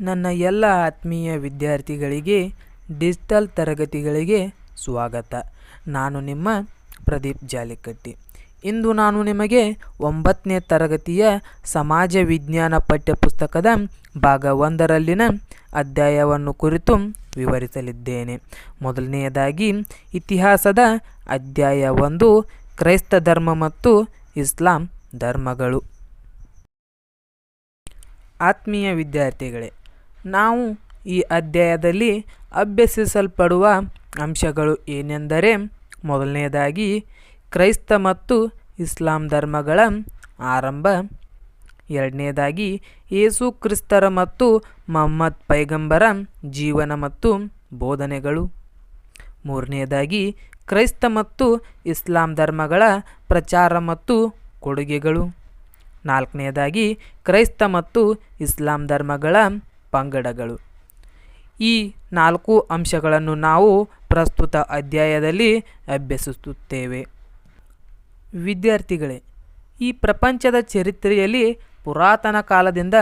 ನನ್ನ ಎಲ್ಲ ಆತ್ಮೀಯ ವಿದ್ಯಾರ್ಥಿಗಳಿಗೆ, ಡಿಜಿಟಲ್ ತರಗತಿಗಳಿಗೆ ಸ್ವಾಗತ. ನಾನು ನಿಮ್ಮ ಪ್ರದೀಪ್ ಜಾಲಿಕಟ್ಟಿ. ಇಂದು ನಾನು ನಿಮಗೆ ಒಂಬತ್ತನೇ ತರಗತಿಯ ಸಮಾಜ ವಿಜ್ಞಾನ ಪಠ್ಯಪುಸ್ತಕದ ಭಾಗ ಒಂದರಲ್ಲಿನ ಅಧ್ಯಾಯವನ್ನು ಕುರಿತು ವಿವರಿಸಲಿದ್ದೇನೆ. ಮೊದಲನೆಯದಾಗಿ, ಇತಿಹಾಸದ ಅಧ್ಯಾಯ ಒಂದು, ಕ್ರೈಸ್ತ ಧರ್ಮ ಮತ್ತು ಇಸ್ಲಾಂ ಧರ್ಮಗಳು. ಆತ್ಮೀಯ ವಿದ್ಯಾರ್ಥಿಗಳೇ ನಾವು ಈ ಅಧ್ಯಾಯದಲ್ಲಿ ಅಭ್ಯಸಿಸಲ್ಪಡುವ ಅಂಶಗಳು ಏನೆಂದರೆ ಮೊದಲನೆಯದಾಗಿ ಕ್ರೈಸ್ತ ಮತ್ತು ಇಸ್ಲಾಂ ಧರ್ಮಗಳ ಆರಂಭ. ಎರಡನೆಯದಾಗಿ ಯೇಸು ಕ್ರಿಸ್ತರ ಮತ್ತು ಮಹಮ್ಮದ್ ಪೈಗಂಬರ ಜೀವನ ಮತ್ತು ಬೋಧನೆಗಳು. ಮೂರನೆಯದಾಗಿ ಕ್ರೈಸ್ತ ಮತ್ತು ಇಸ್ಲಾಂ ಧರ್ಮಗಳ ಪ್ರಚಾರ ಮತ್ತು ಕೊಡುಗೆಗಳು. ನಾಲ್ಕನೆಯದಾಗಿ ಕ್ರೈಸ್ತ ಮತ್ತು ಇಸ್ಲಾಂ ಧರ್ಮಗಳ ಪಂಗಡಗಳು. ಈ ನಾಲ್ಕು ಅಂಶಗಳನ್ನು ನಾವು ಪ್ರಸ್ತುತ ಅಧ್ಯಾಯದಲ್ಲಿ ಅಭ್ಯಸಿಸುತ್ತೇವೆ. ವಿದ್ಯಾರ್ಥಿಗಳೇ, ಈ ಪ್ರಪಂಚದ ಚರಿತ್ರೆಯಲ್ಲಿ ಪುರಾತನ ಕಾಲದಿಂದ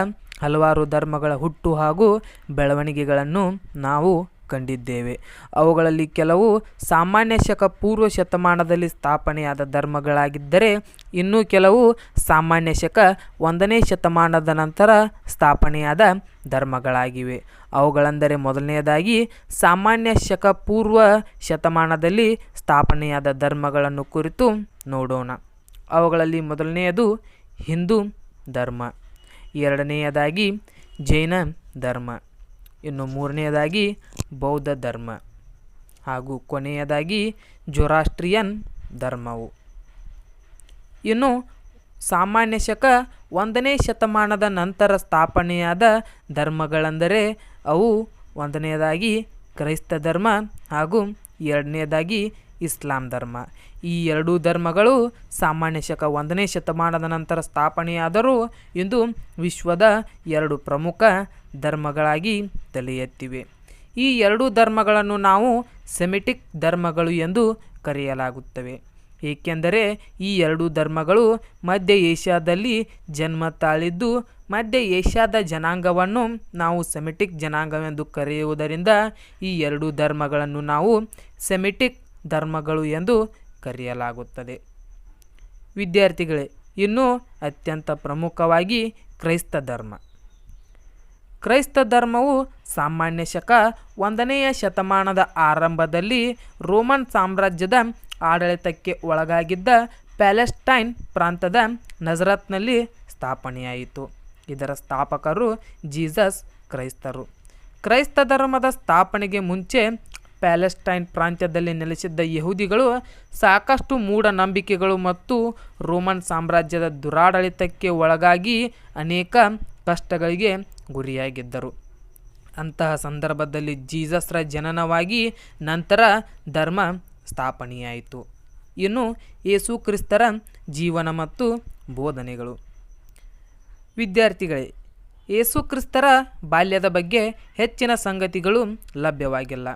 ಹಲವಾರು ಧರ್ಮಗಳ ಹುಟ್ಟು ಹಾಗೂ ಬೆಳವಣಿಗೆಗಳನ್ನು ನಾವು ಕಂಡಿದ್ದೇವೆ. ಅವುಗಳಲ್ಲಿ ಕೆಲವು ಸಾಮಾನ್ಯ ಶಕ ಪೂರ್ವ ಶತಮಾನದಲ್ಲಿ ಸ್ಥಾಪನೆಯಾದ ಧರ್ಮಗಳಾಗಿದ್ದರೆ, ಇನ್ನೂ ಕೆಲವು ಸಾಮಾನ್ಯ ಶಕ ಒಂದನೇ ಶತಮಾನದ ನಂತರ ಸ್ಥಾಪನೆಯಾದ ಧರ್ಮಗಳಾಗಿವೆ. ಅವುಗಳೆಂದರೆ ಮೊದಲನೆಯದಾಗಿ, ಸಾಮಾನ್ಯ ಶಕ ಪೂರ್ವ ಶತಮಾನದಲ್ಲಿ ಸ್ಥಾಪನೆಯಾದ ಧರ್ಮಗಳನ್ನು ಕುರಿತು ನೋಡೋಣ. ಅವುಗಳಲ್ಲಿ ಮೊದಲನೆಯದು ಹಿಂದೂ ಧರ್ಮ, ಎರಡನೆಯದಾಗಿ ಜೈನ ಧರ್ಮ. ಇನ್ನು ಮೂರನೆಯದಾಗಿ ಬೌದ್ಧ ಧರ್ಮ ಹಾಗೂ ಕೊನೆಯದಾಗಿ ಜೊರಾಸ್ಟ್ರಿಯನ್ ಧರ್ಮವು. ಇನ್ನು ಸಾಮಾನ್ಯ ಶಕ ಒಂದನೇ ಶತಮಾನದ ನಂತರ ಸ್ಥಾಪನೆಯಾದ ಧರ್ಮಗಳೆಂದರೆ ಅವು ಒಂದನೆಯದಾಗಿ ಕ್ರೈಸ್ತ ಧರ್ಮ ಹಾಗೂ ಎರಡನೆಯದಾಗಿ ಇಸ್ಲಾಂ ಧರ್ಮ. ಈ ಎರಡೂ ಧರ್ಮಗಳು ಸಾಮಾನ್ಯ ಶಕ ಒಂದನೇ ಶತಮಾನದ ನಂತರ ಸ್ಥಾಪನೆಯಾದರೂ ಇಂದು ವಿಶ್ವದ ಎರಡು ಪ್ರಮುಖ ಧರ್ಮಗಳಾಗಿ ತಲೆಯೆತ್ತಿವೆ. ಈ ಎರಡೂ ಧರ್ಮಗಳನ್ನು ನಾವು ಸೆಮಿಟಿಕ್ ಧರ್ಮಗಳು ಎಂದು ಕರೆಯಲಾಗುತ್ತವೆ. ಏಕೆಂದರೆ ಈ ಎರಡೂ ಧರ್ಮಗಳು ಮಧ್ಯ ಏಷ್ಯಾದಲ್ಲಿ ಜನ್ಮ ತಾಳಿದ್ದು, ಮಧ್ಯ ಏಷ್ಯಾದ ಜನಾಂಗವನ್ನು ನಾವು ಸೆಮಿಟಿಕ್ ಜನಾಂಗವೆಂದು ಕರೆಯುವುದರಿಂದ ಈ ಎರಡೂ ಧರ್ಮಗಳನ್ನು ನಾವು ಸೆಮಿಟಿಕ್ ಧರ್ಮಗಳು ಎಂದು ಕರೆಯಲಾಗುತ್ತದೆ. ವಿದ್ಯಾರ್ಥಿಗಳೇ, ಇನ್ನು ಅತ್ಯಂತ ಪ್ರಮುಖವಾಗಿ ಕ್ರೈಸ್ತ ಧರ್ಮ. ಕ್ರೈಸ್ತ ಧರ್ಮವು ಸಾಮಾನ್ಯ ಶಕ ಒಂದನೆಯ ಶತಮಾನದ ಆರಂಭದಲ್ಲಿ ರೋಮನ್ ಸಾಮ್ರಾಜ್ಯದ ಆಡಳಿತಕ್ಕೆ ಒಳಗಾಗಿದ್ದ ಪ್ಯಾಲೆಸ್ಟೈನ್ ಪ್ರಾಂತದ ನಜರತ್ನಲ್ಲಿ ಸ್ಥಾಪನೆಯಾಯಿತು. ಇದರ ಸ್ಥಾಪಕರು ಜೀಸಸ್ ಕ್ರೈಸ್ತರು. ಕ್ರೈಸ್ತ ಧರ್ಮದ ಸ್ಥಾಪನೆಗೆ ಮುಂಚೆ ಪ್ಯಾಲೆಸ್ಟೈನ್ ಪ್ರಾಂತ್ಯದಲ್ಲಿ ನೆಲೆಸಿದ್ದ ಯಹೂದಿಗಳು ಸಾಕಷ್ಟು ಮೂಢನಂಬಿಕೆಗಳು ಮತ್ತು ರೋಮನ್ ಸಾಮ್ರಾಜ್ಯದ ದುರಾಡಳಿತಕ್ಕೆ ಒಳಗಾಗಿ ಅನೇಕ ಕಷ್ಟಗಳಿಗೆ ಗುರಿಯಾಗಿದ್ದರು. ಅಂತಹ ಸಂದರ್ಭದಲ್ಲಿ ಜೀಸಸ್ರ ಜನನವಾಗಿ ನಂತರ ಧರ್ಮ ಸ್ಥಾಪನೆಯಾಯಿತು. ಇನ್ನು ಯೇಸು ಕ್ರಿಸ್ತರ ಜೀವನ ಮತ್ತು ಬೋಧನೆಗಳು. ವಿದ್ಯಾರ್ಥಿಗಳೇ, ಯೇಸು ಕ್ರಿಸ್ತರ ಬಾಲ್ಯದ ಬಗ್ಗೆ ಹೆಚ್ಚಿನ ಸಂಗತಿಗಳು ಲಭ್ಯವಾಗಿಲ್ಲ.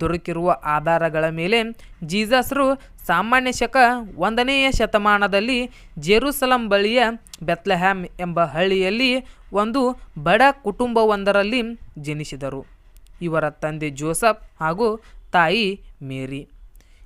ದೊರಕಿರುವ ಆಧಾರಗಳ ಮೇಲೆ ಜೀಸಸ್ರು ಸಾಮಾನ್ಯ ಶಕ ಒಂದನೆಯ ಶತಮಾನದಲ್ಲಿ ಜೆರುಸಲಂ ಬಳಿಯ ಬೆತ್ಲೆಹ್ಯಾಮ್ ಎಂಬ ಹಳ್ಳಿಯಲ್ಲಿ ಒಂದು ಬಡ ಕುಟುಂಬವೊಂದರಲ್ಲಿ ಜನಿಸಿದರು. ಇವರ ತಂದೆ ಜೋಸಫ್ ಹಾಗೂ ತಾಯಿ ಮೇರಿ.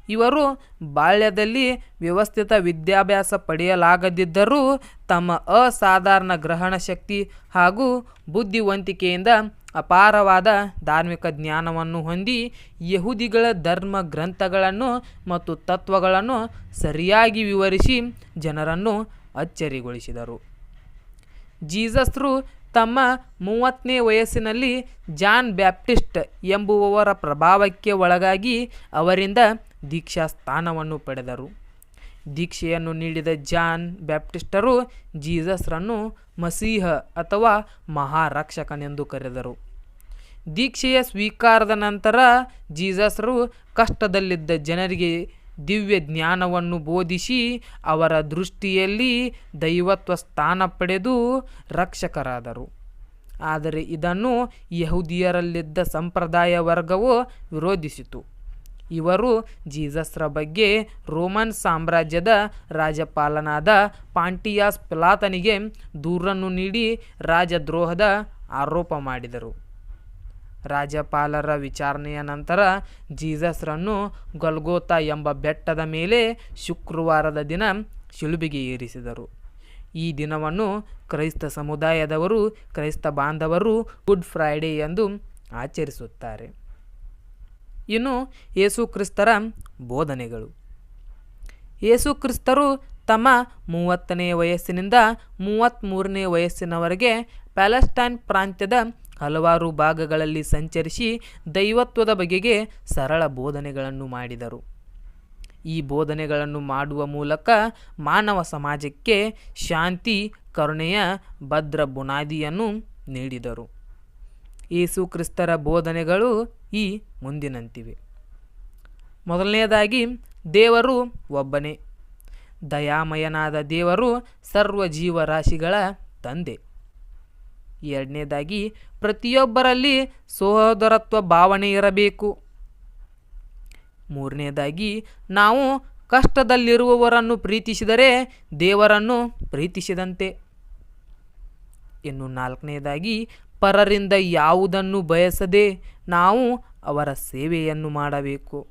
ಇವರು ಬಾಲ್ಯದಲ್ಲಿ ವ್ಯವಸ್ಥಿತ ವಿದ್ಯಾಭ್ಯಾಸ ಪಡೆಯಲಾಗದಿದ್ದರೂ ತಮ್ಮ ಅಸಾಧಾರಣ ಗ್ರಹಣ ಶಕ್ತಿ ಹಾಗೂ ಬುದ್ಧಿವಂತಿಕೆಯಿಂದ ಅಪಾರವಾದ ಧಾರ್ಮಿಕ ಜ್ಞಾನವನ್ನು ಹೊಂದಿ ಯಹೂದಿಗಳ ಧರ್ಮ ಗ್ರಂಥಗಳನ್ನು ಮತ್ತು ತತ್ವಗಳನ್ನು ಸರಿಯಾಗಿ ವಿವರಿಸಿ ಜನರನ್ನು ಅಚ್ಚರಿಗೊಳಿಸಿದರು. ಜೀಸಸ್ರು ತಮ್ಮ ಮೂವತ್ತನೇ ವಯಸ್ಸಿನಲ್ಲಿ ಜಾನ್ ಬ್ಯಾಪ್ಟಿಸ್ಟ್ ಎಂಬುವವರ ಪ್ರಭಾವಕ್ಕೆ ಒಳಗಾಗಿ ಅವರಿಂದ ದೀಕ್ಷಾ ಸ್ಥಾನವನ್ನು ಪಡೆದರು. ದೀಕ್ಷೆಯನ್ನು ನೀಡಿದ ಜಾನ್ ಬ್ಯಾಪ್ಟಿಸ್ಟರು ಜೀಸಸ್ರನ್ನು ಮಸೀಹ ಅಥವಾ ಮಹಾರಕ್ಷಕನೆಂದು ಕರೆದರು. ದೀಕ್ಷೆಯ ಸ್ವೀಕಾರದ ನಂತರ ಜೀಸಸ್ರು ಕಷ್ಟದಲ್ಲಿದ್ದ ಜನರಿಗೆ ದಿವ್ಯ ಜ್ಞಾನವನ್ನು ಬೋಧಿಸಿ ಅವರ ದೃಷ್ಟಿಯಲ್ಲಿ ದೈವತ್ವ ಸ್ಥಾನ ಪಡೆದು ರಕ್ಷಕರಾದರು. ಆದರೆ ಇದನ್ನು ಯಹೂದಿಯರಲ್ಲಿದ್ದ ಸಂಪ್ರದಾಯ ವರ್ಗವು ವಿರೋಧಿಸಿತು. ಇವರು ಜೀಸಸ್ರ ಬಗ್ಗೆ ರೋಮನ್ ಸಾಮ್ರಾಜ್ಯದ ರಾಜ್ಯಪಾಲನಾದ ಪಾಂಟಿಯಾಸ್ ಪಿಲಾತನಿಗೆ ದೂರನ್ನು ನೀಡಿ ರಾಜದ್ರೋಹದ ಆರೋಪ ಮಾಡಿದರು. ರಾಜ್ಯಪಾಲರ ವಿಚಾರಣೆಯ ನಂತರ ಜೀಸಸ್ರನ್ನು ಗಲ್ಗೋತಾ ಎಂಬ ಬೆಟ್ಟದ ಮೇಲೆ ಶುಕ್ರವಾರದ ದಿನ ಶಿಲುಬಿಗೆ ಏರಿಸಿದರು. ಈ ದಿನವನ್ನು ಕ್ರೈಸ್ತ ಸಮುದಾಯದವರು, ಕ್ರೈಸ್ತ ಬಾಂಧವರು ಗುಡ್ ಫ್ರೈಡೇ ಎಂದು ಆಚರಿಸುತ್ತಾರೆ. ಇನ್ನು ಯೇಸುಕ್ರಿಸ್ತರ ಬೋಧನೆಗಳು. ಯೇಸುಕ್ರಿಸ್ತರು ತಮ್ಮ ಮೂವತ್ತನೇ ವಯಸ್ಸಿನಿಂದ ಮೂವತ್ತ್ಮೂರನೇ ವಯಸ್ಸಿನವರೆಗೆ ಪ್ಯಾಲೆಸ್ಟೈನ್ ಪ್ರಾಂತ್ಯದ ಹಲವಾರು ಭಾಗಗಳಲ್ಲಿ ಸಂಚರಿಸಿ ದೈವತ್ವದ ಬಗೆಗೆ ಸರಳ ಬೋಧನೆಗಳನ್ನು ಮಾಡಿದರು. ಈ ಬೋಧನೆಗಳನ್ನು ಮಾಡುವ ಮೂಲಕ ಮಾನವ ಸಮಾಜಕ್ಕೆ ಶಾಂತಿ, ಕರುಣೆಯ, ಭದ್ರ ಬುನಾದಿಯನ್ನು ನೀಡಿದರು. ಯೇಸುಕ್ರಿಸ್ತರ ಬೋಧನೆಗಳು ಈ ಮುಂದಿನಂತಿವೆ. ಮೊದಲನೆಯದಾಗಿ, ದೇವರು ಒಬ್ಬನೇ. ದಯಾಮಯನಾದ ದೇವರು ಸರ್ವ ಜೀವರಾಶಿಗಳ ತಂದೆ. ಎರಡನೇದಾಗಿ ಪ್ರತಿಯೊಬ್ಬರಲ್ಲಿ ಸಹೋದರತ್ವ ಭಾವನೆ ಇರಬೇಕು. ಮೂರನೇದಾಗಿ ನಾವು ಕಷ್ಟದಲ್ಲಿರುವವರನ್ನು ಪ್ರೀತಿಸಿದರೆ ದೇವರನ್ನು ಪ್ರೀತಿಸಿದಂತೆ. ಇನ್ನು ನಾಲ್ಕನೇದಾಗಿ ಪರರಿಂದ ಯಾವುದನ್ನು ಬಯಸದೆ ನಾವು ಅವರ ಸೇವೆಯನ್ನು ಮಾಡಬೇಕು.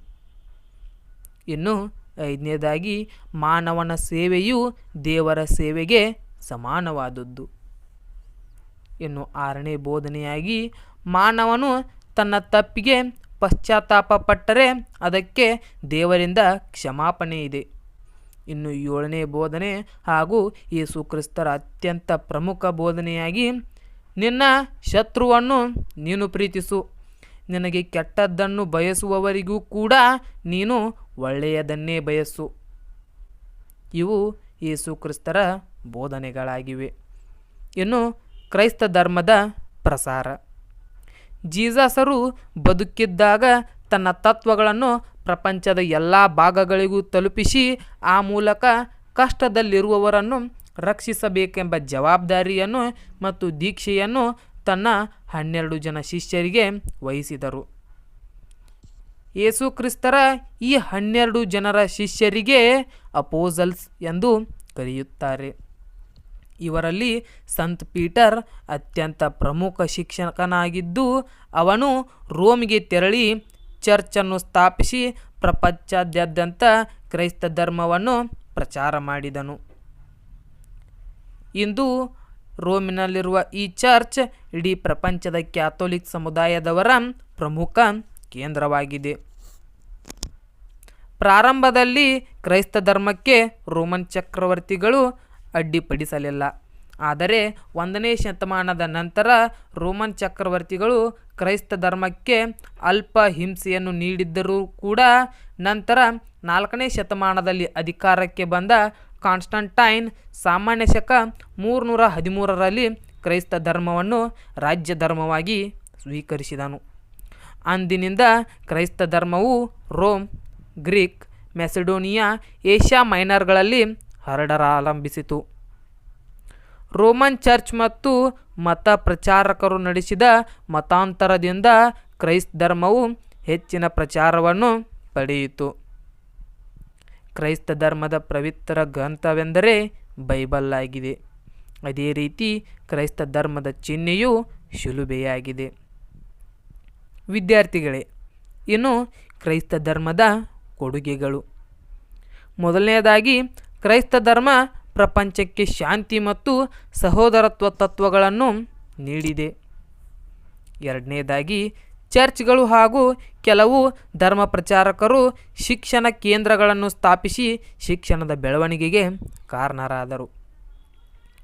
ಇನ್ನು ಐದನೇದಾಗಿ, ಮಾನವನ ಸೇವೆಯು ದೇವರ ಸೇವೆಗೆ ಸಮಾನವಾದದ್ದು. ಇನ್ನು ಆರನೇ ಬೋಧನೆಯಾಗಿ, ಮಾನವನು ತನ್ನ ತಪ್ಪಿಗೆ ಪಶ್ಚಾತ್ತಾಪ ಪಟ್ಟರೆ ಅದಕ್ಕೆ ದೇವರಿಂದ ಕ್ಷಮಾಪಣೆ ಇದೆ. ಇನ್ನು ಏಳನೇ ಬೋಧನೆ ಹಾಗೂ ಯೇಸು ಕ್ರಿಸ್ತರ ಅತ್ಯಂತ ಪ್ರಮುಖ ಬೋಧನೆಯಾಗಿ, ನಿನ್ನ ಶತ್ರುವನ್ನು ನೀನು ಪ್ರೀತಿಸು. ನಿನಗೆ ಕೆಟ್ಟದ್ದನ್ನು ಬಯಸುವವರಿಗೂ ಕೂಡ ನೀನು ಒಳ್ಳೆಯದನ್ನೇ ಬಯಸು. ಇವು ಯೇಸು ಕ್ರಿಸ್ತರ ಬೋಧನೆಗಳಾಗಿವೆ. ಇನ್ನು ಕ್ರೈಸ್ತ ಧರ್ಮದ ಪ್ರಸಾರ. ಜೀಸಸರು ಬದುಕಿದ್ದಾಗ ತನ್ನ ತತ್ವಗಳನ್ನು ಪ್ರಪಂಚದ ಎಲ್ಲ ಭಾಗಗಳಿಗೂ ತಲುಪಿಸಿ ಆ ಮೂಲಕ ಕಷ್ಟದಲ್ಲಿರುವವರನ್ನು ರಕ್ಷಿಸಬೇಕೆಂಬ ಜವಾಬ್ದಾರಿಯನ್ನು ಮತ್ತು ದೀಕ್ಷೆಯನ್ನು ತನ್ನ ಹನ್ನೆರಡು ಜನ ಶಿಷ್ಯರಿಗೆ ವಹಿಸಿದರು. ಯೇಸು ಕ್ರಿಸ್ತರ ಈ ಹನ್ನೆರಡು ಜನರ ಶಿಷ್ಯರಿಗೆ ಅಪೋಸಲ್ಸ್ ಎಂದು ಕರೆಯುತ್ತಾರೆ. ಇವರಲ್ಲಿ ಸಂತ್ ಪೀಟರ್ ಅತ್ಯಂತ ಪ್ರಮುಖ ಶಿಕ್ಷಕನಾಗಿದ್ದು, ಅವನು ರೋಮ್ಗೆ ತೆರಳಿ ಚರ್ಚನ್ನು ಸ್ಥಾಪಿಸಿ ಪ್ರಪಂಚದಾದ್ಯಂತ ಕ್ರೈಸ್ತ ಧರ್ಮವನ್ನು ಪ್ರಚಾರ ಮಾಡಿದನು. ಇಂದು ರೋಮಿನಲ್ಲಿರುವ ಈ ಚರ್ಚ್ ಇಡೀ ಪ್ರಪಂಚದ ಕ್ಯಾಥೋಲಿಕ್ ಸಮುದಾಯದವರ ಪ್ರಮುಖ ಕೇಂದ್ರವಾಗಿದೆ. ಪ್ರಾರಂಭದಲ್ಲಿ ಕ್ರೈಸ್ತ ಧರ್ಮಕ್ಕೆ ರೋಮನ್ ಚಕ್ರವರ್ತಿಗಳು ಅಡ್ಡಿಪಡಿಸಲಿಲ್ಲ. ಆದರೆ ಒಂದನೇ ಶತಮಾನದ ನಂತರ ರೋಮನ್ ಚಕ್ರವರ್ತಿಗಳು ಕ್ರೈಸ್ತ ಧರ್ಮಕ್ಕೆ ಅಲ್ಪ ಹಿಂಸೆಯನ್ನು ನೀಡಿದ್ದರೂ ಕೂಡ ನಂತರ ನಾಲ್ಕನೇ ಶತಮಾನದಲ್ಲಿ ಅಧಿಕಾರಕ್ಕೆ ಬಂದ ಕಾನ್ಸ್ಟಂಟೈನ್ ಸಾಮಾನ್ಯ ಶಕ ಮೂರುನೂರ ಹದಿಮೂರರಲ್ಲಿ ಕ್ರೈಸ್ತ ಧರ್ಮವನ್ನು ರಾಜ್ಯ ಧರ್ಮವಾಗಿ ಸ್ವೀಕರಿಸಿದನು. ಅಂದಿನಿಂದ ಕ್ರೈಸ್ತ ಧರ್ಮವು ರೋಮ್, ಗ್ರೀಕ್, ಮೆಸಿಡೋನಿಯಾ, ಏಷ್ಯಾ ಮೈನರ್ಗಳಲ್ಲಿ ಹರಡರಾರಂಭಿಸಿತು. ರೋಮನ್ ಚರ್ಚ್ ಮತ್ತು ಮತ ಪ್ರಚಾರಕರು ನಡೆಸಿದ ಮತಾಂತರದಿಂದ ಕ್ರೈಸ್ತ ಧರ್ಮವು ಹೆಚ್ಚಿನ ಪ್ರಚಾರವನ್ನು ಪಡೆಯಿತು. ಕ್ರೈಸ್ತ ಧರ್ಮದ ಪವಿತ್ರ ಗ್ರಂಥವೆಂದರೆ ಬೈಬಲ್ ಆಗಿದೆ ಅದೇ ರೀತಿ ಕ್ರೈಸ್ತ ಧರ್ಮದ ಚಿಹ್ನೆಯು ಶಿಲುಬೆಯಾಗಿದೆ. ವಿದ್ಯಾರ್ಥಿಗಳೇ, ಇನ್ನು ಕ್ರೈಸ್ತ ಧರ್ಮದ ಕೊಡುಗೆಗಳು. ಮೊದಲನೆಯದಾಗಿ, ಕ್ರೈಸ್ತ ಧರ್ಮ ಪ್ರಪಂಚಕ್ಕೆ ಶಾಂತಿ ಮತ್ತು ಸಹೋದರತ್ವ ತತ್ವಗಳನ್ನು ನೀಡಿದೆ. ಎರಡನೇದಾಗಿ ಚರ್ಚ್ಗಳು ಹಾಗೂ ಕೆಲವು ಧರ್ಮ ಪ್ರಚಾರಕರು ಶಿಕ್ಷಣ ಕೇಂದ್ರಗಳನ್ನು ಸ್ಥಾಪಿಸಿ ಶಿಕ್ಷಣದ ಬೆಳವಣಿಗೆಗೆ ಕಾರಣರಾದರು.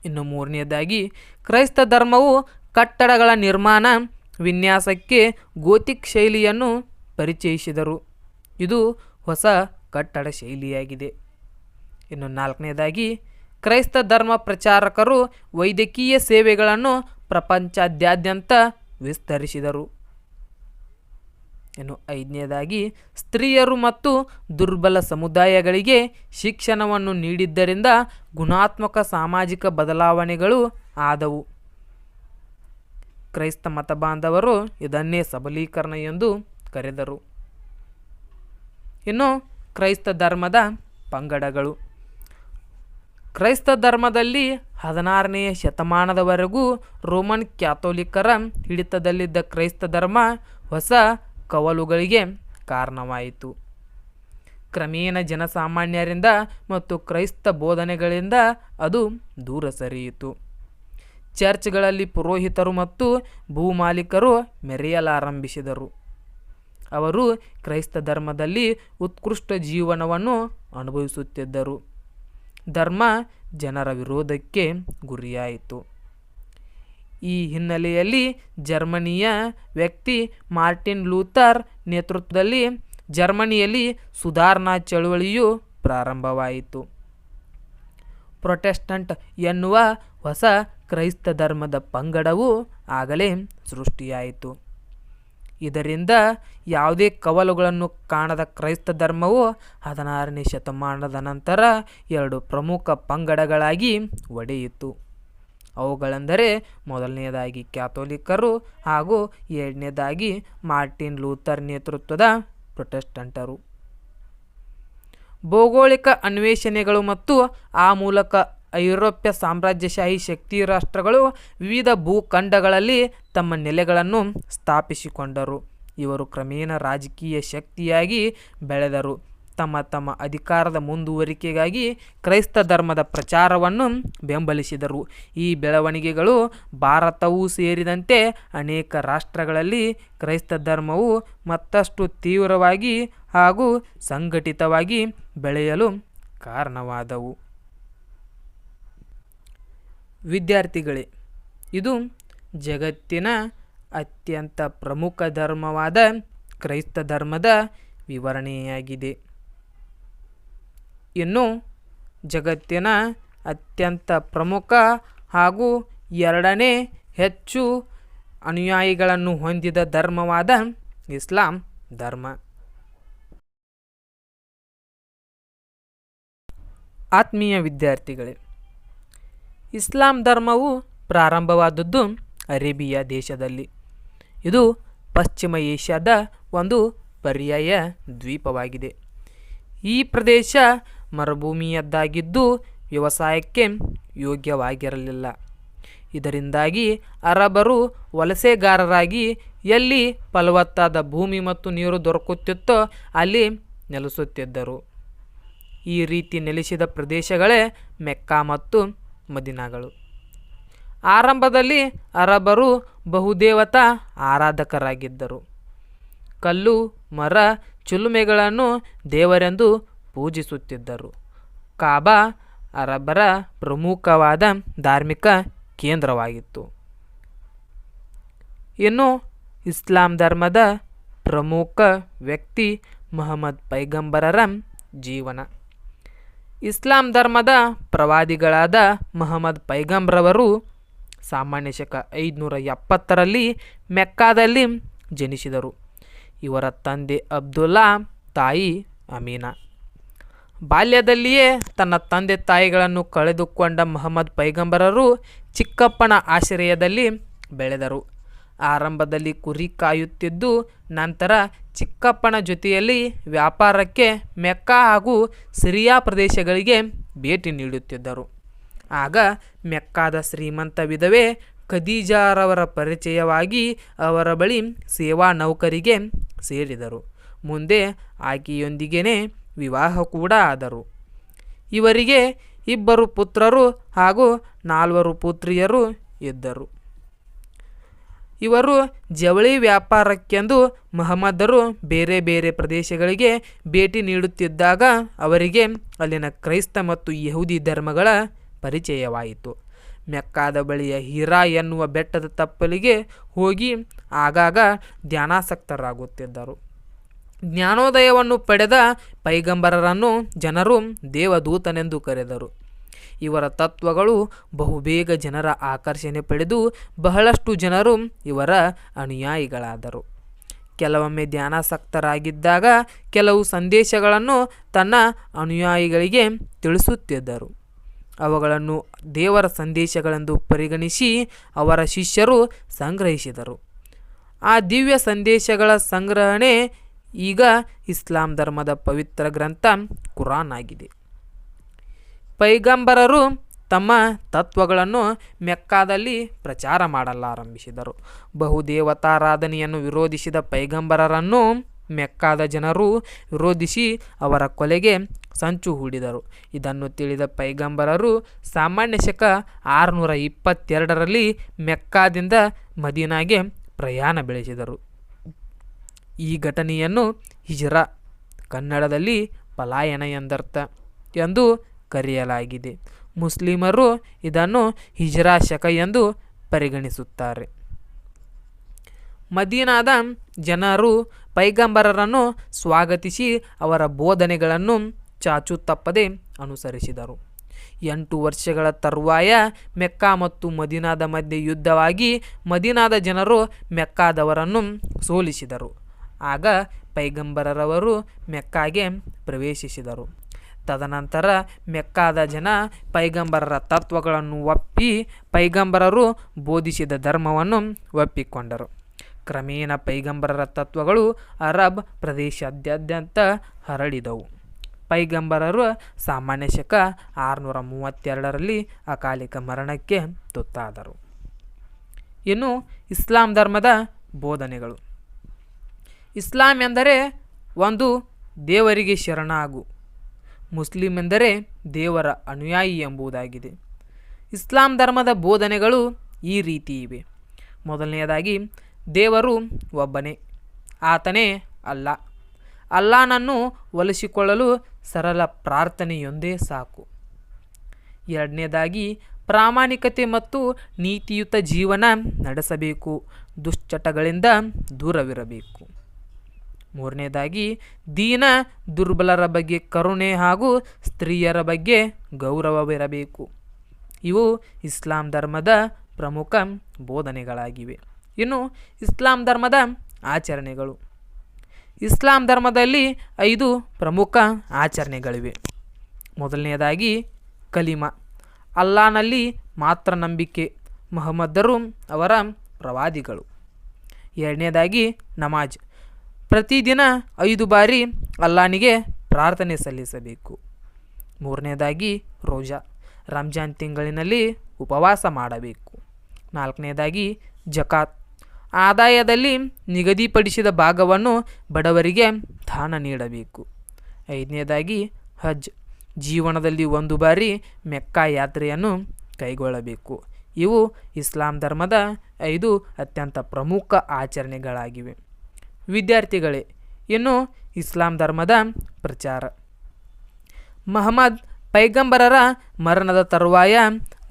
ಇನ್ನು ಮೂರನೆಯದಾಗಿ ಕ್ರೈಸ್ತ ಧರ್ಮವು ಕಟ್ಟಡಗಳ ನಿರ್ಮಾಣ, ವಿನ್ಯಾಸಕ್ಕೆ ಗೋತಿಕ್ ಶೈಲಿಯನ್ನು ಪರಿಚಯಿಸಿದರು. ಇದು ಹೊಸ ಕಟ್ಟಡ ಶೈಲಿಯಾಗಿದೆ. ಇನ್ನು ನಾಲ್ಕನೇದಾಗಿ, ಕ್ರೈಸ್ತ ಧರ್ಮ ಪ್ರಚಾರಕರು ವೈದ್ಯಕೀಯ ಸೇವೆಗಳನ್ನು ಪ್ರಪಂಚಾದ್ಯಂತ ವಿಸ್ತರಿಸಿದರು. ಇನ್ನು ಐದನೇದಾಗಿ, ಸ್ತ್ರೀಯರು ಮತ್ತು ದುರ್ಬಲ ಸಮುದಾಯಗಳಿಗೆ ಶಿಕ್ಷಣವನ್ನು ನೀಡಿದ್ದರಿಂದ ಗುಣಾತ್ಮಕ ಸಾಮಾಜಿಕ ಬದಲಾವಣೆಗಳು ಆದವು. ಕ್ರೈಸ್ತ ಮತ ಬಾಂಧವರು ಇದನ್ನೇ ಸಬಲೀಕರಣ ಎಂದು ಕರೆದರು. ಇನ್ನು ಕ್ರೈಸ್ತ ಧರ್ಮದ ಪಂಗಡಗಳು. ಕ್ರೈಸ್ತ ಧರ್ಮದಲ್ಲಿ ಹದಿನಾರನೆಯ ಶತಮಾನದವರೆಗೂ ರೋಮನ್ ಕ್ಯಾಥೋಲಿಕರ ಹಿಡಿತದಲ್ಲಿದ್ದ ಕ್ರೈಸ್ತ ಧರ್ಮ ಹೊಸ ಕವಲುಗಳಿಗೆ ಕಾರಣವಾಯಿತು. ಕ್ರಮೇಣ ಜನಸಾಮಾನ್ಯರಿಂದ ಮತ್ತು ಕ್ರೈಸ್ತ ಬೋಧನೆಗಳಿಂದ ಅದು ದೂರ ಸರಿಯಿತು. ಚರ್ಚ್ಗಳಲ್ಲಿ ಪುರೋಹಿತರು ಮತ್ತು ಭೂಮಾಲೀಕರು ಮೆರೆಯಲಾರಂಭಿಸಿದರು. ಅವರು ಕ್ರೈಸ್ತ ಧರ್ಮದಲ್ಲಿ ಉತ್ಕೃಷ್ಟ ಜೀವನವನ್ನು ಅನುಭವಿಸುತ್ತಿದ್ದರು. ಧರ್ಮ ಜನರ ವಿರೋಧಕ್ಕೆ ಗುರಿಯಾಯಿತು. ಈ ಹಿನ್ನೆಲೆಯಲ್ಲಿ ಜರ್ಮನಿಯ ವ್ಯಕ್ತಿ ಮಾರ್ಟಿನ್ ಲೂಥರ್ ನೇತೃತ್ವದಲ್ಲಿ ಜರ್ಮನಿಯಲ್ಲಿ ಸುಧಾರಣಾ ಚಳುವಳಿಯು ಪ್ರಾರಂಭವಾಯಿತು. ಪ್ರೊಟೆಸ್ಟಂಟ್ ಎನ್ನುವ ಹೊಸ ಕ್ರೈಸ್ತ ಧರ್ಮದ ಪಂಗಡವು ಆಗಲೇ ಸೃಷ್ಟಿಯಾಯಿತು. ಇದರಿಂದ ಯಾವುದೇ ಕವಲುಗಳನ್ನು ಕಾಣದ ಕ್ರೈಸ್ತ ಧರ್ಮವು ಹದಿನಾರನೇ ಶತಮಾನದ ನಂತರ ಎರಡು ಪ್ರಮುಖ ಪಂಗಡಗಳಾಗಿ ಒಡೆಯಿತು. ಅವುಗಳೆಂದರೆ ಮೊದಲನೆಯದಾಗಿ ಕ್ಯಾಥೋಲಿಕರು ಹಾಗೂ ಎರಡನೇದಾಗಿ ಮಾರ್ಟಿನ್ ಲೂಥರ್ ನೇತೃತ್ವದ ಪ್ರೊಟೆಸ್ಟಂಟರು. ಭೌಗೋಳಿಕ ಅನ್ವೇಷಣೆಗಳು ಮತ್ತು ಆ ಮೂಲಕ ಐರೋಪ್ಯ ಸಾಮ್ರಾಜ್ಯಶಾಹಿ ಶಕ್ತಿ ರಾಷ್ಟ್ರಗಳು ವಿವಿಧ ಭೂಖಂಡಗಳಲ್ಲಿ ತಮ್ಮ ನೆಲೆಗಳನ್ನು ಸ್ಥಾಪಿಸಿಕೊಂಡರು. ಇವರು ಕ್ರಮೇಣ ರಾಜಕೀಯ ಶಕ್ತಿಯಾಗಿ ಬೆಳೆದರು. ತಮ್ಮ ತಮ್ಮ ಅಧಿಕಾರದ ಮುಂದುವರಿಕೆಗಾಗಿ ಕ್ರೈಸ್ತ ಧರ್ಮದ ಪ್ರಚಾರವನ್ನು ಬೆಂಬಲಿಸಿದರು. ಈ ಬೆಳವಣಿಗೆಗಳು ಭಾರತವೂ ಸೇರಿದಂತೆ ಅನೇಕ ರಾಷ್ಟ್ರಗಳಲ್ಲಿ ಕ್ರೈಸ್ತ ಧರ್ಮವು ಮತ್ತಷ್ಟು ತೀವ್ರವಾಗಿ ಹಾಗೂ ಸಂಘಟಿತವಾಗಿ ಬೆಳೆಯಲು ಕಾರಣವಾದವು. ವಿದ್ಯಾರ್ಥಿಗಳೇ, ಇದು ಜಗತ್ತಿನ ಅತ್ಯಂತ ಪ್ರಮುಖ ಧರ್ಮವಾದ ಕ್ರೈಸ್ತ ಧರ್ಮದ ವಿವರಣೆಯಾಗಿದೆ. ಇನ್ನು ಜಗತ್ತಿನ ಅತ್ಯಂತ ಪ್ರಮುಖ ಹಾಗೂ ಎರಡನೇ ಹೆಚ್ಚು ಅನುಯಾಯಿಗಳನ್ನು ಹೊಂದಿದ ಧರ್ಮವಾದ ಇಸ್ಲಾಂ ಧರ್ಮ. ಆತ್ಮೀಯ ವಿದ್ಯಾರ್ಥಿಗಳೇ, ಇಸ್ಲಾಂ ಧರ್ಮವು ಪ್ರಾರಂಭವಾದದ್ದು ಅರೇಬಿಯಾ ದೇಶದಲ್ಲಿ. ಇದು ಪಶ್ಚಿಮ ಏಷ್ಯಾದ ಒಂದು ಪರ್ಯಾಯ ದ್ವೀಪವಾಗಿದೆ. ಈ ಪ್ರದೇಶ ಮರುಭೂಮಿಯದ್ದಾಗಿದ್ದು ವ್ಯವಸಾಯಕ್ಕೆ ಯೋಗ್ಯವಾಗಿರಲಿಲ್ಲ. ಇದರಿಂದಾಗಿ ಅರಬರು ವಲಸೆಗಾರರಾಗಿ ಎಲ್ಲಿ ಫಲವತ್ತಾದ ಭೂಮಿ ಮತ್ತು ನೀರು ದೊರಕುತ್ತಿತ್ತೋ ಅಲ್ಲಿ ನೆಲೆಸುತ್ತಿದ್ದರು. ಈ ರೀತಿ ನೆಲೆಸಿದ ಪ್ರದೇಶಗಳೇ ಮೆಕ್ಕಾ ಮತ್ತು ಮದಿನಾಗಳು. ಆರಂಭದಲ್ಲಿ ಅರಬರು ಬಹುದೇವತಾ ಆರಾಧಕರಾಗಿದ್ದರು. ಕಲ್ಲು, ಮರ, ಚುಲುಮೆಗಳನ್ನು ದೇವರೆಂದು ಪೂಜಿಸುತ್ತಿದ್ದರು. ಕಾಬಾ ಅರಬ್ಬರ ಪ್ರಮುಖವಾದ ಧಾರ್ಮಿಕ ಕೇಂದ್ರವಾಗಿತ್ತು. ಇನ್ನು ಇಸ್ಲಾಂ ಧರ್ಮದ ಪ್ರಮುಖ ವ್ಯಕ್ತಿ ಮೊಹಮ್ಮದ್ ಪೈಗಂಬರರ ಜೀವನ. ಇಸ್ಲಾಂ ಧರ್ಮದ ಪ್ರವಾದಿಗಳಾದ ಮೊಹಮ್ಮದ್ ಪೈಗಂಬ್ರವರು ಸಾಮಾನ್ಯ ಶಕ ಐದುನೂರ ಎಪ್ಪತ್ತರಲ್ಲಿ ಮೆಕ್ಕಾದಲ್ಲಿ ಜನಿಸಿದರು. ಇವರ ತಂದೆ ಅಬ್ದುಲ್ಲಾ ತಾಯಿ ಅಮೀನಾ. ಬಾಲ್ಯದಲ್ಲಿಯೇ ತನ್ನ ತಂದೆ ತಾಯಿಗಳನ್ನು ಕಳೆದುಕೊಂಡ ಮೊಹಮ್ಮದ್ ಪೈಗಂಬರರು ಚಿಕ್ಕಪ್ಪನ ಆಶ್ರಯದಲ್ಲಿ ಬೆಳೆದರು. ಆರಂಭದಲ್ಲಿ ಕುರಿ ಕಾಯುತ್ತಿದ್ದು, ನಂತರ ಚಿಕ್ಕಪ್ಪನ ಜೊತೆಯಲ್ಲಿ ವ್ಯಾಪಾರಕ್ಕೆ ಮೆಕ್ಕ ಹಾಗೂ ಸಿರಿಯಾ ಪ್ರದೇಶಗಳಿಗೆ ಭೇಟಿ ನೀಡುತ್ತಿದ್ದರು. ಆಗ ಮೆಕ್ಕಾದ ಶ್ರೀಮಂತ ವಿಧವೆ ಖದೀಜಾರವರ ಪರಿಚಯವಾಗಿ ಅವರ ಬಳಿ ಸೇವಾ ನೌಕರಿಗೆ ಸೇರಿದರು. ಮುಂದೆ ಆಕೆಯೊಂದಿಗೇ ವಿವಾಹ ಕೂಡ ಆದರು. ಇವರಿಗೆ ಇಬ್ಬರು ಪುತ್ರರು ಹಾಗೂ ನಾಲ್ವರು ಪುತ್ರಿಯರು ಇದ್ದರು. ಇವರು ಜವಳಿ ವ್ಯಾಪಾರಕ್ಕೆಂದು ಮಹಮ್ಮದರು ಬೇರೆ ಬೇರೆ ಪ್ರದೇಶಗಳಿಗೆ ಭೇಟಿ ನೀಡುತ್ತಿದ್ದಾಗ ಅವರಿಗೆ ಅಲ್ಲಿನ ಕ್ರೈಸ್ತ ಮತ್ತು ಯಹೂದಿ ಧರ್ಮಗಳ ಪರಿಚಯವಾಯಿತು. ಮೆಕ್ಕಾದ ಬಳಿಯ ಹೀರಾ ಎನ್ನುವ ಬೆಟ್ಟದ ತಪ್ಪಲಿಗೆ ಹೋಗಿ ಆಗಾಗ ಧ್ಯಾನಾಸಕ್ತರಾಗುತ್ತಿದ್ದರು. ಜ್ಞಾನೋದಯವನ್ನು ಪಡೆದ ಪೈಗಂಬರರನ್ನು ಜನರು ದೇವದೂತನೆಂದು ಕರೆದರು. ಇವರ ತತ್ವಗಳು ಬಹುಬೇಗ ಜನರ ಆಕರ್ಷಣೆ ಪಡೆದು ಬಹಳಷ್ಟು ಜನರು ಇವರ ಅನುಯಾಯಿಗಳಾದರು. ಕೆಲವೊಮ್ಮೆ ಧ್ಯಾನಾಸಕ್ತರಾಗಿದ್ದಾಗ ಕೆಲವು ಸಂದೇಶಗಳನ್ನು ತನ್ನ ಅನುಯಾಯಿಗಳಿಗೆ ತಿಳಿಸುತ್ತಿದ್ದರು. ಅವುಗಳನ್ನು ದೇವರ ಸಂದೇಶಗಳೆಂದು ಪರಿಗಣಿಸಿ ಅವರ ಶಿಷ್ಯರು ಸಂಗ್ರಹಿಸಿದರು. ಆ ದಿವ್ಯ ಸಂದೇಶಗಳ ಸಂಗ್ರಹಣೆ ಈಗ ಇಸ್ಲಾಂ ಧರ್ಮದ ಪವಿತ್ರ ಗ್ರಂಥ ಕುರಾನ್ ಆಗಿದೆ. ಪೈಗಂಬರರು ತಮ್ಮ ತತ್ವಗಳನ್ನು ಮೆಕ್ಕಾದಲ್ಲಿ ಪ್ರಚಾರ ಮಾಡಲಾರಂಭಿಸಿದರು. ಬಹುದೇವತಾರಾಧನೆಯನ್ನು ವಿರೋಧಿಸಿದ ಪೈಗಂಬರರನ್ನು ಮೆಕ್ಕಾದ ಜನರು ವಿರೋಧಿಸಿ ಅವರ ಕೊಲೆಗೆ ಸಂಚು ಹೂಡಿದರು. ಇದನ್ನು ತಿಳಿದ ಪೈಗಂಬರರು, ಸಾಮಾನ್ಯ ಶಕ ಆರುನೂರ ಇಪ್ಪತ್ತೆರಡರಲ್ಲಿ ಮೆಕ್ಕಾದಿಂದ ಮದೀನಾಗೆ ಪ್ರಯಾಣ ಬೆಳೆಸಿದರು. ಈ ಘಟನೆಯನ್ನು ಹಿಜರ, ಕನ್ನಡದಲ್ಲಿ ಪಲಾಯನ ಎಂದರ್ಥ ಎಂದು ಕರೆಯಲಾಗಿದೆ. ಮುಸ್ಲಿಮರು ಇದನ್ನು ಹಿಜರಾ ಶಕ ಎಂದು ಪರಿಗಣಿಸುತ್ತಾರೆ. ಮದೀನಾದ ಜನರು ಪೈಗಂಬರರನ್ನು ಸ್ವಾಗತಿಸಿ ಅವರ ಬೋಧನೆಗಳನ್ನು ಚಾಚು ತಪ್ಪದೆ ಅನುಸರಿಸಿದರು. ಎಂಟು ವರ್ಷಗಳ ತರುವಾಯ ಮೆಕ್ಕಾ ಮತ್ತು ಮದೀನಾದ ಮಧ್ಯೆ ಯುದ್ಧವಾಗಿ ಮದೀನಾದ ಜನರು ಮೆಕ್ಕಾದವರನ್ನು ಸೋಲಿಸಿದರು. ಆಗ ಪೈಗಂಬರರವರು ಮೆಕ್ಕಾಗೆ ಪ್ರವೇಶಿಸಿದರು. ತದನಂತರ ಮೆಕ್ಕಾದ ಜನ ಪೈಗಂಬರರ ತತ್ವಗಳನ್ನು ಒಪ್ಪಿ ಪೈಗಂಬರರು ಬೋಧಿಸಿದ ಧರ್ಮವನ್ನು ಒಪ್ಪಿಕೊಂಡರು. ಕ್ರಮೇಣ ಪೈಗಂಬರರ ತತ್ವಗಳು ಅರಬ್ ಪ್ರದೇಶಾದ್ಯಂತ ಹರಡಿದವು. ಪೈಗಂಬರರು ಸಾಮಾನ್ಯ ಶಕ ಆರುನೂರ ಮೂವತ್ತೆರಡರಲ್ಲಿ ಅಕಾಲಿಕ ಮರಣಕ್ಕೆ ತುತ್ತಾದರು. ಇನ್ನು ಇಸ್ಲಾಂ ಧರ್ಮದ ಬೋಧನೆಗಳು. ಇಸ್ಲಾಂ ಎಂದರೆ ಒಂದು ದೇವರಿಗೆ ಶರಣಾಗು. ಮುಸ್ಲಿಂ ಎಂದರೆ ದೇವರ ಅನುಯಾಯಿ ಎಂಬುದಾಗಿದೆ. ಇಸ್ಲಾಂ ಧರ್ಮದ ಬೋಧನೆಗಳು ಈ ರೀತಿ ಇವೆ. ಮೊದಲನೆಯದಾಗಿ, ದೇವರು ಒಬ್ಬನೇ, ಆತನೇ ಅಲ್ಲ. ಅಲ್ಲಾನನ್ನು ಒಲಿಸಿಕೊಳ್ಳಲು ಸರಳ ಪ್ರಾರ್ಥನೆಯೊಂದೇ ಸಾಕು. ಎರಡನೇದಾಗಿ ಪ್ರಾಮಾಣಿಕತೆ ಮತ್ತು ನೀತಿಯುತ ಜೀವನ ನಡೆಸಬೇಕು. ದುಶ್ಚಟಗಳಿಂದ ದೂರವಿರಬೇಕು. ಮೂರನೇದಾಗಿ, ದೀನ ದುರ್ಬಲರ ಬಗ್ಗೆ ಕರುಣೆ ಹಾಗೂ ಸ್ತ್ರೀಯರ ಬಗ್ಗೆ ಗೌರವವಿರಬೇಕು. ಇವು ಇಸ್ಲಾಂ ಧರ್ಮದ ಪ್ರಮುಖ ಬೋಧನೆಗಳಾಗಿವೆ. ಇನ್ನು ಇಸ್ಲಾಂ ಧರ್ಮದ ಆಚರಣೆಗಳು. ಇಸ್ಲಾಂ ಧರ್ಮದಲ್ಲಿ ಐದು ಪ್ರಮುಖ ಆಚರಣೆಗಳಿವೆ. ಮೊದಲನೆಯದಾಗಿ, ಕಲಿಮಾ. ಅಲ್ಲಾನಲ್ಲಿ ಮಾತ್ರ ನಂಬಿಕೆ, ಮೊಹಮ್ಮದರು ಅವರ ಪ್ರವಾದಿಗಳು. ಎರಡನೇದಾಗಿ, ನಮಾಜ್. ಪ್ರತಿದಿನ ಐದು ಬಾರಿ ಅಲ್ಲಾನಿಗೆ ಪ್ರಾರ್ಥನೆ ಸಲ್ಲಿಸಬೇಕು. ಮೂರನೇದಾಗಿ ರೋಜಾ. ರಂಜಾನ್ ತಿಂಗಳಿನಲ್ಲಿ ಉಪವಾಸ ಮಾಡಬೇಕು. ನಾಲ್ಕನೇದಾಗಿ ಜಕಾತ್. ಆದಾಯದಲ್ಲಿ ನಿಗದಿಪಡಿಸಿದ ಭಾಗವನ್ನು ಬಡವರಿಗೆ ದಾನ ನೀಡಬೇಕು. ಐದನೇದಾಗಿ ಹಜ್. ಜೀವನದಲ್ಲಿ ಒಂದು ಬಾರಿ ಮೆಕ್ಕಾ ಯಾತ್ರೆಯನ್ನು ಕೈಗೊಳ್ಳಬೇಕು. ಇವು ಇಸ್ಲಾಂ ಧರ್ಮದ ಐದು ಅತ್ಯಂತ ಪ್ರಮುಖ ಆಚರಣೆಗಳಾಗಿವೆ. ವಿದ್ಯಾರ್ಥಿಗಳೇ ಇನ್ನು ಇಸ್ಲಾಂ ಧರ್ಮದ ಪ್ರಚಾರ. ಮಹಮ್ಮದ್ ಪೈಗಂಬರರ ಮರಣದ ತರುವಾಯ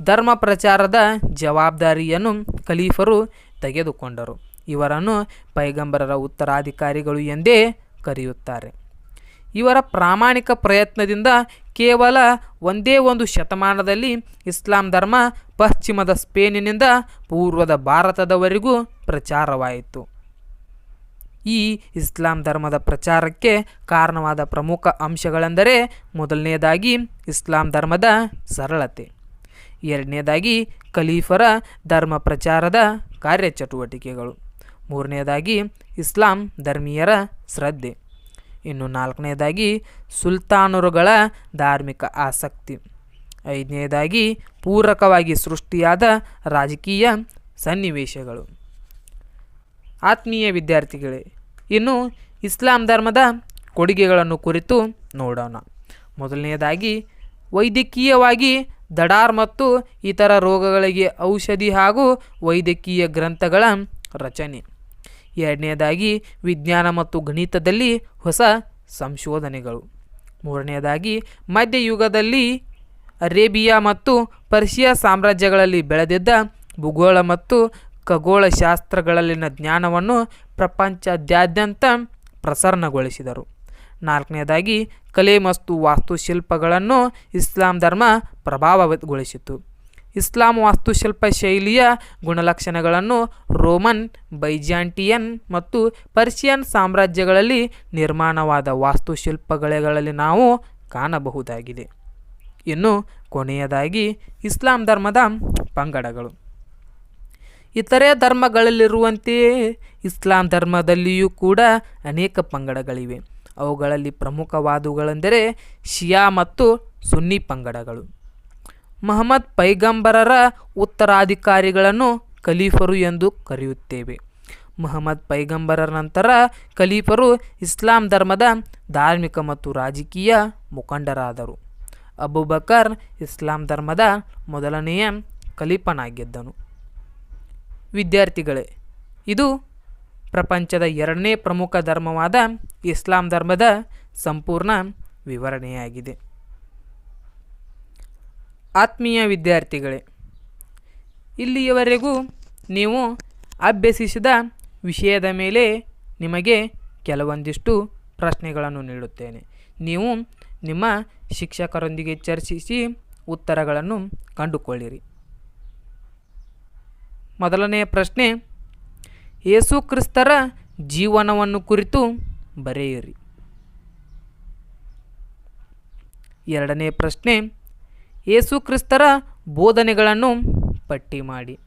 ಧರ್ಮ ಪ್ರಚಾರದ ಜವಾಬ್ದಾರಿಯನ್ನು ಖಲೀಫರು ತೆಗೆದುಕೊಂಡರು. ಇವರನ್ನು ಪೈಗಂಬರರ ಉತ್ತರಾಧಿಕಾರಿಗಳು ಎಂದೇ ಕರೆಯುತ್ತಾರೆ. ಇವರ ಪ್ರಾಮಾಣಿಕ ಪ್ರಯತ್ನದಿಂದ ಕೇವಲ ಒಂದೇ ಒಂದು ಶತಮಾನದಲ್ಲಿ ಇಸ್ಲಾಂ ಧರ್ಮ ಪಶ್ಚಿಮದ ಸ್ಪೇನಿನಿಂದ ಪೂರ್ವದ ಭಾರತದವರೆಗೂ ಪ್ರಚಾರವಾಯಿತು. ಈ ಇಸ್ಲಾಂ ಧರ್ಮದ ಪ್ರಚಾರಕ್ಕೆ ಕಾರಣವಾದ ಪ್ರಮುಖ ಅಂಶಗಳೆಂದರೆ ಮೊದಲನೆಯದಾಗಿ ಇಸ್ಲಾಂ ಧರ್ಮದ ಸರಳತೆ ಎರಡನೇದಾಗಿ ಖಲೀಫರ ಧರ್ಮ ಪ್ರಚಾರದ ಕಾರ್ಯಚಟುವಟಿಕೆಗಳು, ಮೂರನೆಯದಾಗಿ ಇಸ್ಲಾಂ ಧರ್ಮೀಯರ ಶ್ರದ್ಧೆ, ಇನ್ನು ನಾಲ್ಕನೇದಾಗಿ ಸುಲ್ತಾನರುಗಳ ಧಾರ್ಮಿಕ ಆಸಕ್ತಿ ಐದನೇದಾಗಿ ಪೂರಕವಾಗಿ ಸೃಷ್ಟಿಯಾದ ರಾಜಕೀಯ ಸನ್ನಿವೇಶಗಳು. ಆತ್ಮೀಯ ವಿದ್ಯಾರ್ಥಿಗಳೇ, ಇನ್ನು ಇಸ್ಲಾಂ ಧರ್ಮದ ಕೊಡುಗೆಗಳನ್ನು ಕುರಿತು ನೋಡೋಣ. ಮೊದಲನೆಯದಾಗಿ, ವೈದ್ಯಕೀಯವಾಗಿ ದಡಾರ್ ಮತ್ತು ಇತರ ರೋಗಗಳಿಗೆ ಔಷಧಿ ಹಾಗೂ ವೈದ್ಯಕೀಯ ಗ್ರಂಥಗಳ ರಚನೆ. ಎರಡನೆಯದಾಗಿ, ವಿಜ್ಞಾನ ಮತ್ತು ಗಣಿತದಲ್ಲಿ ಹೊಸ ಸಂಶೋಧನೆಗಳು. ಮೂರನೆಯದಾಗಿ, ಮಧ್ಯಯುಗದಲ್ಲಿ ಅರೇಬಿಯಾ ಮತ್ತು ಪರ್ಷಿಯಾ ಸಾಮ್ರಾಜ್ಯಗಳಲ್ಲಿ ಬೆಳೆದಿದ್ದ ಭೂಗೋಳ ಮತ್ತು ಖಗೋಳಶಾಸ್ತ್ರಗಳಲ್ಲಿನ ಜ್ಞಾನವನ್ನು ಪ್ರಪಂಚದಾದ್ಯಂತ ಪ್ರಸರಣಗೊಳಿಸಿದರು. ನಾಲ್ಕನೇದಾಗಿ ಕಲೆ ಮತ್ತು ವಾಸ್ತುಶಿಲ್ಪಗಳನ್ನು ಇಸ್ಲಾಂ ಧರ್ಮ ಪ್ರಭಾವಗೊಳಿಸಿತು. ಇಸ್ಲಾಂ ವಾಸ್ತುಶಿಲ್ಪ ಶೈಲಿಯ ಗುಣಲಕ್ಷಣಗಳನ್ನು ರೋಮನ್ ಬೈಜಾಂಟಿಯನ್ ಮತ್ತು ಪರ್ಷಿಯನ್ ಸಾಮ್ರಾಜ್ಯಗಳಲ್ಲಿ ನಿರ್ಮಾಣವಾದ ವಾಸ್ತುಶಿಲ್ಪಗಳಲ್ಲಿ ನಾವು ಕಾಣಬಹುದಾಗಿದೆ. ಇನ್ನು ಕೊನೆಯದಾಗಿ, ಇಸ್ಲಾಂ ಧರ್ಮದ ಪಂಗಡಗಳು. ಇತರೆ ಧರ್ಮಗಳಲ್ಲಿರುವಂತೆಯೇ ಇಸ್ಲಾಂ ಧರ್ಮದಲ್ಲಿಯೂ ಕೂಡ ಅನೇಕ ಪಂಗಡಗಳಿವೆ. ಅವುಗಳಲ್ಲಿ ಪ್ರಮುಖವಾದವುಗಳೆಂದರೆ ಶಿಯಾ ಮತ್ತು ಸುನ್ನಿ ಪಂಗಡಗಳು. ಮಹಮ್ಮದ್ ಪೈಗಂಬರರ ಉತ್ತರಾಧಿಕಾರಿಗಳನ್ನು ಖಲೀಫರು ಎಂದು ಕರೆಯುತ್ತೇವೆ. ಮಹಮ್ಮದ್ ಪೈಗಂಬರರ ನಂತರ ಖಲೀಫರು ಇಸ್ಲಾಂ ಧರ್ಮದ ಧಾರ್ಮಿಕ ಮತ್ತು ರಾಜಕೀಯ ಮುಖಂಡರಾದರು. ಅಬುಬಕರ್ ಇಸ್ಲಾಂ ಧರ್ಮದ ಮೊದಲನೆಯ ಖಲೀಫನಾಗಿದ್ದನು. ವಿದ್ಯಾರ್ಥಿಗಳೇ. ಇದು ಪ್ರಪಂಚದ ಎರಡನೇ ಪ್ರಮುಖ ಧರ್ಮವಾದ ಇಸ್ಲಾಂ ಧರ್ಮದ ಸಂಪೂರ್ಣ ವಿವರಣೆಯಾಗಿದೆ. ಆತ್ಮೀಯ ವಿದ್ಯಾರ್ಥಿಗಳೇ, ಇಲ್ಲಿಯವರೆಗೂ ನೀವು ಅಭ್ಯಸಿಸಿದ ವಿಷಯದ ಮೇಲೆ ನಿಮಗೆ ಕೆಲವೊಂದಿಷ್ಟು ಪ್ರಶ್ನೆಗಳನ್ನು ನೀಡುತ್ತೇನೆ. ನೀವು ನಿಮ್ಮ ಶಿಕ್ಷಕರೊಂದಿಗೆ ಚರ್ಚಿಸಿ ಉತ್ತರಗಳನ್ನು ಕಂಡುಕೊಳ್ಳಿರಿ. ಮೊದಲನೆಯ ಪ್ರಶ್ನೆ, ಯೇಸು ಕ್ರಿಸ್ತರ ಜೀವನವನ್ನು ಕುರಿತು ಬರೆಯಿರಿ. ಎರಡನೇ ಪ್ರಶ್ನೆ, ಯೇಸು ಕ್ರಿಸ್ತರ ಬೋಧನೆಗಳನ್ನು ಪಟ್ಟಿ ಮಾಡಿ.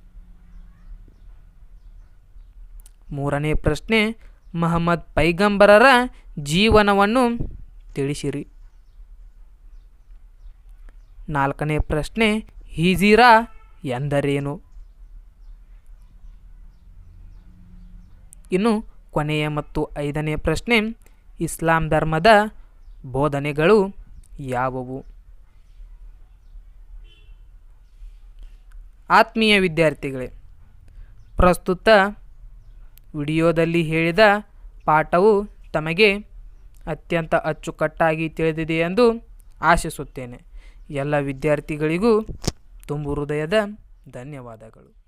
ಮೂರನೇ ಪ್ರಶ್ನೆ, ಮಹಮ್ಮದ್ ಪೈಗಂಬರರ ಜೀವನವನ್ನು ತಿಳಿಸಿರಿ. ನಾಲ್ಕನೇ ಪ್ರಶ್ನೆ, ಹೀಜೀರಾ ಎಂದರೇನು? ಇನ್ನು ಕೊನೆಯ ಮತ್ತು ಐದನೇ ಪ್ರಶ್ನೆ, ಇಸ್ಲಾಂ ಧರ್ಮದ ಬೋಧನೆಗಳು ಯಾವುವು? ಆತ್ಮೀಯ ವಿದ್ಯಾರ್ಥಿಗಳೇ, ಪ್ರಸ್ತುತ ವಿಡಿಯೋದಲ್ಲಿ ಹೇಳಿದ ಪಾಠವು ತಮಗೆ ಅತ್ಯಂತ ಅಚ್ಚುಕಟ್ಟಾಗಿ ತಿಳಿದಿದೆ ಎಂದು ಆಶಿಸುತ್ತೇನೆ. ಎಲ್ಲ ವಿದ್ಯಾರ್ಥಿಗಳಿಗೂ ತುಂಬು ಹೃದಯದ ಧನ್ಯವಾದಗಳು.